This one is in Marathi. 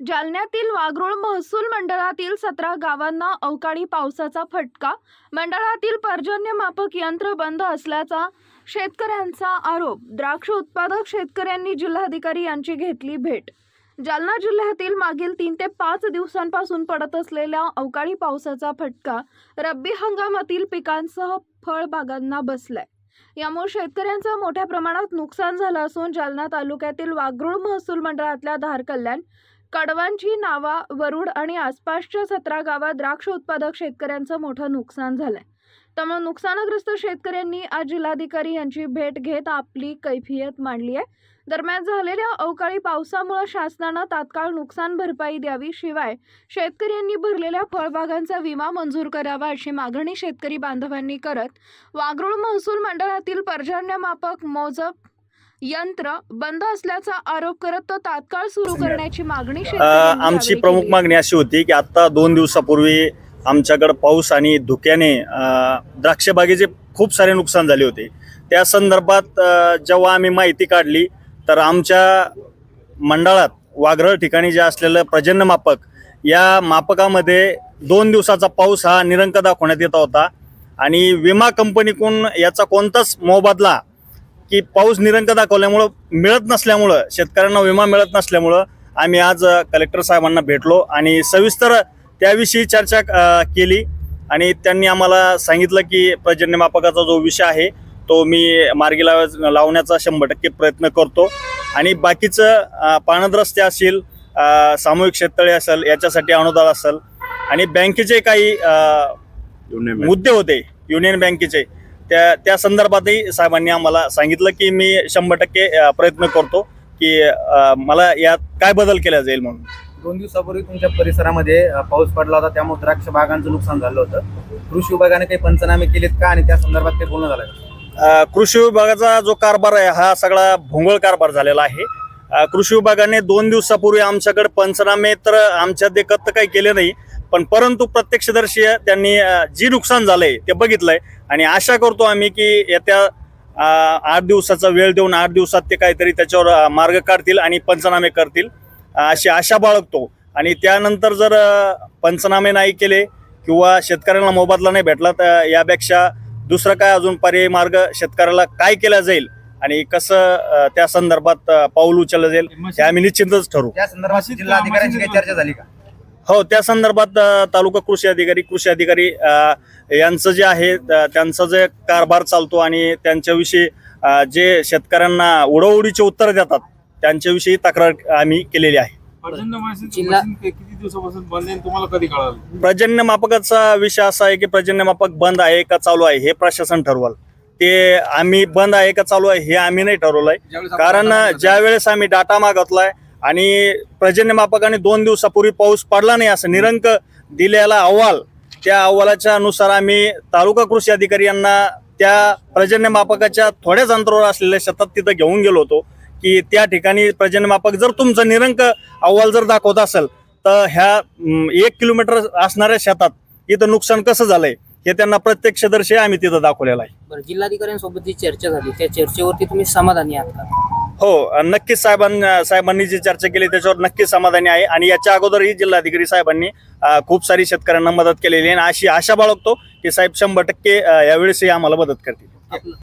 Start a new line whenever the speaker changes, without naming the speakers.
जालन्यातील वाघरोळ महसूल मंडळातील सतरा गावांना अवकाळी पावसाचा फटका. मंडळातील पर्जन्यमापक यंत्र बंद असल्याचा शेतकऱ्यांचा आरोप. द्राक्ष उत्पादक शेतकऱ्यांनी जिल्हाधिकारी यांची घेतली भेट. जालना जिल्ह्यातील मागील तीन ते पाच दिवसांपासून पडत असलेल्या अवकाळी पावसाचा फटका रब्बी हंगामातील पिकांसह फळबागांना बसलाय. यामुळे शेतकऱ्यांचं मोठ्या प्रमाणात नुकसान झालं असून जालना तालुक्यातील वागरूळ महसूल मंडळातल्या धारकल्याण कडवांची नावा वरुड आणि आसपासच्या सतरा गावात द्राक्ष उत्पादक शेतकऱ्यांचं मोठं नुकसान झालंय. त्यामुळे नुकसानग्रस्त शेतकऱ्यांनी आज जिल्हाधिकारी यांची भेट घेत आपली कैफियत मांडली आहे. दरम्यान झालेल्या अवकाळी पावसामुळे शासनानं तात्काळ नुकसान भरपाई द्यावी शिवाय शेतकऱ्यांनी भरलेल्या फळबागांचा विमा मंजूर करावा अशी मागणी शेतकरी बांधवांनी करत वागरूळ महसूल मंडळातील पर्जन्यमापक मोजप यंत्र बंद असल्याचा आरोप करत तो तात्काळ सुरू करण्याची मागणी शेतकऱ्यांनी
आमची
यावेळी
प्रमुख
केली.
मागणी अशी होती की आता दोन दिवसापूर्वी आमच्याकडे पाऊस आणि धुक्याने अ, द्राक्ष बागेचे खूप सारे नुकसान झाले होते त्या संदर्भात अ, जेव्हा आम्ही माहिती काढली तर आमच्या मंडळात वाघरळ ठिकाणी जे असलेलं प्रजन्य मापक या मापकामध्ये दोन दिवसाचा पाऊस हा निरंक दाखवण्यात येत होता आणि विमा कंपनीकडून याचा कोणताच मोबदला की पाऊस निरंक दाखवल्यामुळं मिळत नसल्यामुळं शेतकऱ्यांना विमा मिळत नसल्यामुळं आम्ही आज कलेक्टर साहेबांना भेटलो आणि सविस्तर त्याविषयी चर्चा केली. आणि त्यांनी आम्हाला सांगितलं की पर्जन्यमापकाचा जो विषय आहे तो मी मार्गी लाव लावण्याचा शंभर टक्के प्रयत्न करतो. आणि बाकीचं पाणंद रस्ते असतील अ, सामूहिक शेततळे असेल याच्यासाठी अनुदान असेल. आणि बँकेचे काही मुद्दे होते युनियन बँकेचे. त्या त्या संदर्भातही साहेबांनी आम्हाला सांगितलं की मी शंभर टक्के प्रयत्न करतो की मला यात काय बदल केला जाईल म्हणून.
दोन दिवसापूर्वी तुमच्या परिसरामध्ये पाऊस पडला होता त्यामुळे द्राक्ष बागांचं नुकसान झालं होतं. कृषी विभागाने काही पंचनामे केलेत का आणि त्या संदर्भात काही बोलणं झालं
कृषी विभागाचा जो कारभार आहे हा सगळा भोंगळ कारभार झालेला आहे. कृषी विभागाने दोन दिवसापूर्वी आमच्याकडे पंचनामे तर आमच्या देखत तर काही केले नाही. पण परंतु प्रत्यक्षदर्शी त्यांनी जी नुकसान झालंय ते बघितलंय. आणि आशा करतो आम्ही की येत्या आठ दिवसाचा वेळ देऊन आठ दिवसात ते काहीतरी त्याच्यावर मार्ग काढतील आणि पंचनामे करतील अशी आशा बाळगतो. आणि त्यानंतर जर पंचनामे नाही केले किंवा शेतकऱ्यांना मोबदला नाही भेटला तर यापेक्षा दुसरं काय अजून पर्यायी मार्ग शेतकऱ्याला काय केला जाईल आणि कसं त्या संदर्भात पाऊल उचललं जाईल हे आम्ही निश्चितच ठरवू
त्या संदर्भात जिल्हाधिकाऱ्यांची काही चर्चा झाली का?
हो त्या संदर्भात तालुका कृषी अधिकारी कृषी अधिकारी यांचं जे आहे त्यांचा जे कारभार चालतो आणि त्यांच्याविषयी जे शेतकऱ्यांना उडवडीचे उत्तर देतात त्यांच्याविषयी तक्रार आम्ही केलेली आहे.
पर्जन्य मशीन
जिल्हा-
मशीन ते किती दिवसापासून बंद आहे आणि तुम्हाला कधी कळालं?
पर्जन्य मापकाचा विषय असा आहे की पर्जन्य मापक बंद आहे का चालू आहे हे प्रशासन ठरवाल. ते आम्ही बंद आहे का चालू आहे हे आम्ही नाही ठरवलंय. कारण ज्या वेळेस आम्ही डाटा मागतलाय आणि पर्जन्यमापकाने दोन दिवसापूर्वी पाऊस पडला नाही असं निरंक दिलेला अहवाल त्या अहवालाच्या अनुसार आम्ही तालुका कृषी अधिकारी यांना त्या पर्जन्यमापकाच्या थोड्याच अंतरावर असलेल्या शेतात तिथं घेऊन गेलो होतो की त्या ठिकाणी पर्जन्यमापक जर तुमचं निरंक अहवाल जर दाखवत असेल तर ह्या एक किलोमीटर असणाऱ्या शेतात इथं नुकसान कसं झालंय हे त्यांना प्रत्यक्षदर्शी आम्ही तिथं दाखवलेलं आहे.
बरं जिल्हाधिकाऱ्यांसोबत जी चर्चा झाली त्या चर्चेवरती तुम्ही समाधानी आहात का?
हो नक्कीच साहेबां साहेबांनी जी चर्चा केली त्याच्यावर नक्कीच समाधानी आहे. आणि याच्या अगोदरही जिल्हाधिकारी साहेबांनी खूप सारी शेतकऱ्यांना मदत केलेली आहे. आणि अशी आशा बाळगतो की साहेब शंभर टक्के यावेळेसही आम्हाला मदत करतील.